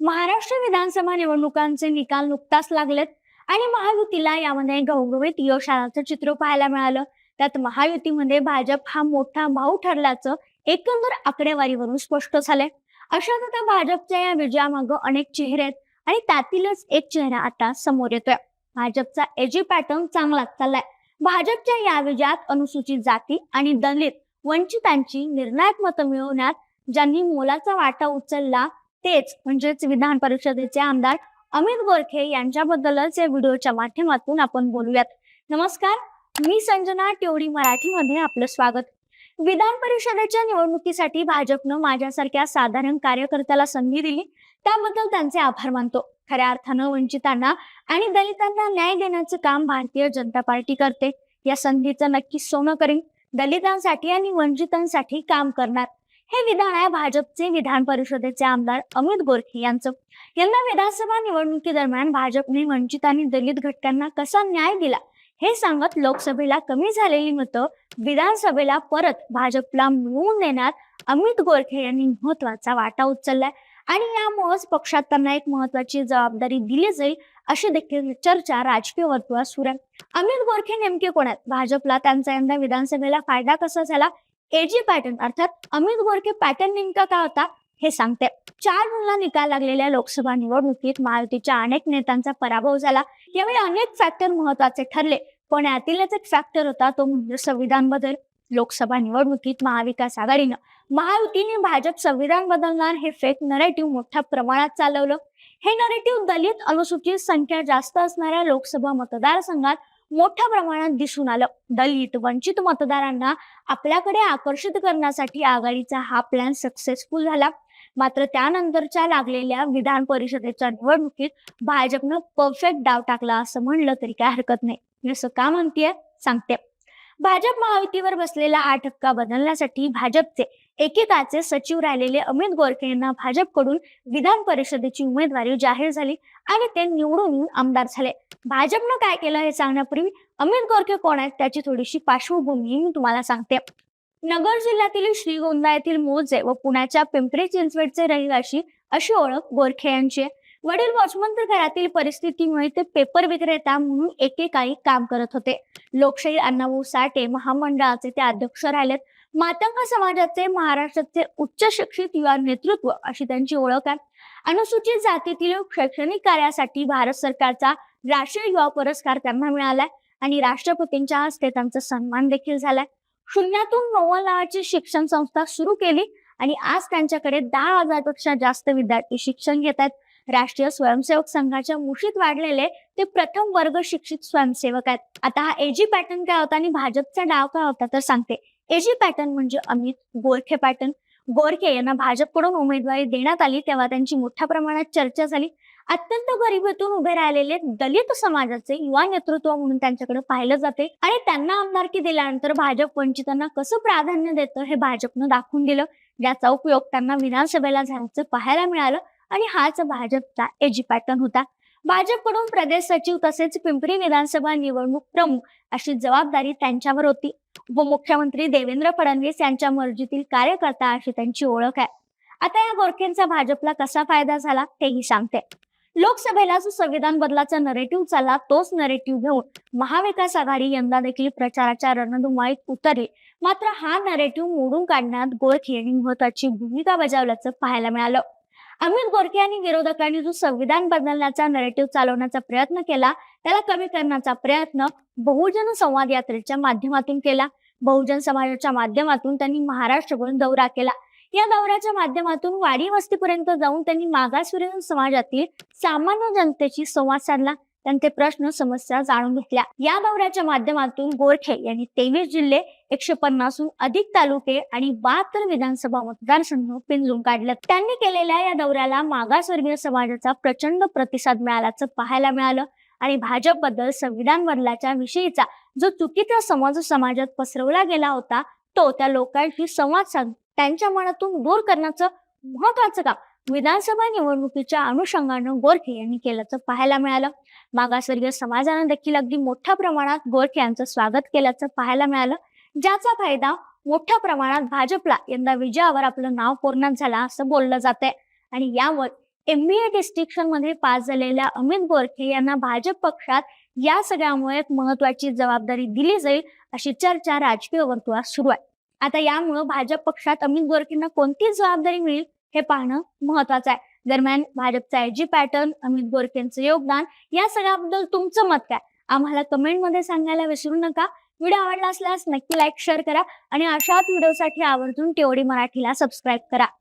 महाराष्ट्र विधानसभा निवडणुकांचे निकाल नुकताच लागलेत आणि महायुतीला यामध्ये घवघवीत यश आल्याचं चित्र पाहायला मिळालं. त्यात महायुतीमध्ये भाजप हा मोठा भाऊ ठरल्याचं एकंदर आकडेवारीवरून स्पष्ट झालंय. अशात आता भाजपच्या या विजयामागं अनेक चेहरे आहेत आणि त्यातीलच एक चेहरा आता समोर येतोय. भाजपचा एजी पॅटर्न चांगलाच चाललाय. भाजपच्या या विजयात अनुसूचित जाती आणि दलित वंचितांची निर्णायक मतं मिळवण्यात ज्यांनी मोलाचा वाटा उचलला तेच म्हणजेच विधान परिषदेचे आमदार अमित गोरखे यांच्याबद्दलच या व्हिडिओच्या माध्यमातून आपण बोलूयात. नमस्कार मी संजना टेवडी मराठीमध्ये आपलं स्वागत. विधान परिषदेच्या निवडणुकीसाठी भाजपनं माझ्यासारख्या साधारण कार्यकर्त्याला संधी दिली त्याबद्दल त्यांचे आभार मानतो. खऱ्या अर्थानं वंचितांना आणि दलितांना न्याय देण्याचं काम भारतीय जनता पार्टी करते. या संधीचं नक्की सोनं करीन. दलितांसाठी आणि वंचितांसाठी काम करणार. हे विधान आहे भाजपचे विधान परिषदेचे आमदार अमित गोरखे यांचं. यंदा विधानसभा निवडणुकीदरम्यान भाजपने वंचित आणि दलित घटकांना कसा न्याय दिला? हे सांगत लोकसभेला कमी झालेली मतं विधानसभेला परत भाजपला मिळवून देण्यात अमित गोरखे यांनी महत्त्वाचा वाटा उचललाय. आणि यामुळेच पक्षात त्यांना एक महत्वाची जबाबदारी दिली जाईल अशी देखील चर्चा राजकीय वर्तुळात सुरू आहे. अमित गोरखे नेमके कोण आहेत? भाजपला त्यांचा यंदा विधानसभेला फायदा कसा झाला? एजी पॅटर्न अर्थात अमित गोरखे पॅटर्न नेमका काय होता? हे सांगते. चार जूनला निकाल लागलेल्या लोकसभा निवडणुकीत महायुतीच्या अनेक नेत्यांचा पराभव झाला. यावेळी अनेक फॅक्टर महत्त्वाचे ठरले. पण यातीलच एक फॅक्टर होता तो म्हणजे संविधान बदल. लोकसभा निवडणुकीत महाविकास आघाडीनं महायुतीने भाजप संविधान बदलणार हे फेक नरेटिव्ह मोठ्या प्रमाणात चालवलं. हे नरेटिव्ह दलित अनुसूचित संख्या जास्त असणाऱ्या लोकसभा मतदारसंघात मोठ्या प्रमाणात दिसून आलं. दलित वंचित मतदारांना आपल्याकडे आकर्षित करण्यासाठी आघाडीचा हा प्लॅन सक्सेसफुल झाला. मात्र त्यानंतरच्या लागलेल्या विधान परिषदेच्या निवडणुकीत भाजपनं परफेक्ट डाव टाकला असं म्हणलं तरी काय हरकत नाही. असं का म्हणतेय सांगते. भाजप महायुतीवर बसलेला हा ठपका बदलण्यासाठी भाजपचे एकेकाचे सचिव राहिलेले अमित गोरखे यांना भाजपकडून विधान परिषदेची उमेदवारी जाहीर झाली आणि ते निवडून येऊन आमदार झाले. भाजपनं काय केलं हे सांगण्यापूर्वी अमित गोरखे कोण आहेत त्याची थोडीशी पार्श्वभूमी मी तुम्हाला सांगते. नगर जिल्ह्यातील श्रीगोंदा येथील मोजे व पुण्याच्या पिंपरी चिंचवडचे रहिवाशी अशी ओळख गोरखे यांची वडील वॉचमंत घरातील परिस्थितीमुळे ते पेपर विक्रेता म्हणून एकेकाळी काम करत होते. लोकशाही अण्णाभाऊ साठे महामंडळाचे ते अध्यक्ष राहिलेत. मातंग समाजाचे महाराष्ट्राचे उच्च शिक्षित युवा नेतृत्व अशी त्यांची ओळख आहे. अनुसूचित जातीतील शैक्षणिक कार्यासाठी भारत सरकारचा राष्ट्रीय युवा पुरस्कार त्यांना मिळालाय आणि राष्ट्रपतींच्या हस्ते त्यांचा सन्मान देखील झालाय. शून्यातून नव्वद शिक्षण संस्था सुरू केली आणि आज त्यांच्याकडे दहा हजारपेक्षा जास्त विद्यार्थी शिक्षण घेत आहेत. राष्ट्रीय स्वयंसेवक संघाच्या मुशीत वाढलेले ते प्रथम वर्ग शिक्षित स्वयंसेवक आहेत. आता हा एजी पॅटर्न काय होता आणि भाजपचा डाव काय होता तर सांगते. एजी पॅटर्न म्हणजे अमित गोरखे पॅटर्न गोरखे यांना भाजपकडून उमेदवारी देण्यात आली तेव्हा त्यांची मोठ्या प्रमाणात चर्चा झाली. अत्यंत गरिबीतून उभे राहिलेले दलित समाजाचे युवा नेतृत्व म्हणून त्यांच्याकडे पाहिलं जाते. आणि त्यांना आमदारकी दिल्यानंतर भाजप वंचितांना कसं प्राधान्य देतं हे भाजपनं दाखवून दिलं. ज्याचा उपयोग त्यांना विधानसभेला झाल्याचं पाहायला मिळालं आणि हाच भाजपचा एजी पॅटर्न होता. भाजपकडून प्रदेश सचिव तसेच पिंपरी विधानसभा निवडणूक प्रमुख अशी जबाबदारी त्यांच्यावर होती. उपमुख्यमंत्री देवेंद्र फडणवीस यांच्या मर्जीतील कार्यकर्ता अशी त्यांची ओळख आहे. आता या गोरखेंचा भाजपला कसा फायदा झाला तेही सांगते. लोकसभेला जो संविधान बदलाचा नरेटिव्ह चालला तोच नरेटिव्ह घेऊन महाविकास आघाडी यंदा देखील प्रचाराच्या रणधुमाळीत उतरली. मात्र हा नरेटिव्ह मोडून काढण्यात गोरखे यांनी महत्वाची भूमिका बजावल्याचं पाहायला मिळालं. अमित गोरखे यांनी विरोधकांनी जो संविधान बदलण्याचा नरेटिव्ह चालवण्याचा प्रयत्न केला त्याला कमी करण्याचा प्रयत्न बहुजन संवाद यात्रेच्या माध्यमातून केला. बहुजन समाजाच्या माध्यमातून त्यांनी महाराष्ट्रभर दौरा केला. या दौऱ्याच्या माध्यमातून वाडी वस्तीपर्यंत जाऊन त्यांनी मागासवर्गीय समाजातील सामान्य जनतेशी संवाद साधला. त्यांचे प्रश्न समस्या जाणून घेतल्या. या दौऱ्याच्या माध्यमातून गोरखे यांनी तेवीस जिल्हे एकशे पन्नासहून अधिक तालुके आणि बहात्तर विधानसभा मतदारसंघ पिंजून काढले त्यांनी केलेल्या या दौऱ्याला मागासवर्गीय समाजाचा प्रचंड प्रतिसाद मिळाल्याचं पाहायला मिळालं आणि भाजपबद्दल संविधान बदलाच्या विषयीचा जो चुकीचा समज समाजात पसरवला गेला होता तो त्या लोकांशी संवाद साधून त्यांच्या मनातून दूर करण्याचं महत्वाचं काम विधानसभा निवडणुकीच्या अनुषंगानं गोरखे यांनी केल्याचं पाहायला मिळालं. मागासवर्गीय समाजानं देखील अगदी मोठ्या प्रमाणात गोरखे यांचं स्वागत केल्याचं पाहायला मिळालं. ज्याचा फायदा मोठ्या प्रमाणात भाजपला यंदा विजयावर आपलं नाव पूर्ण झाला असं बोललं जात आहे आणि यावर एमबीए डिस्ट्रिक्शनमध्ये पास झालेल्या अमित गोरखे यांना भाजप पक्षात या सगळ्यामुळे एक महत्वाची जबाबदारी दिली जाईल अशी चर्चा राजकीय वर्तुळात सुरू आहे. आता यामुळे भाजप पक्षात अमित गोरखेंना कोणती जबाबदारी मिळेल हे पाहणं महत्वाचं आहे. दरम्यान भाजपचा एजी पॅटर्न अमित गोरखेंचं योगदान या सगळ्याबद्दल तुमचं मत काय? आम्हाला कमेंटमध्ये सांगायला विसरू नका. व्हिडिओ आवडला असल्यास नक्की लाईक शेअर करा आणि अशाच व्हिडिओसाठी आवर्जून तेवढी मराठीला सबस्क्राईब करा.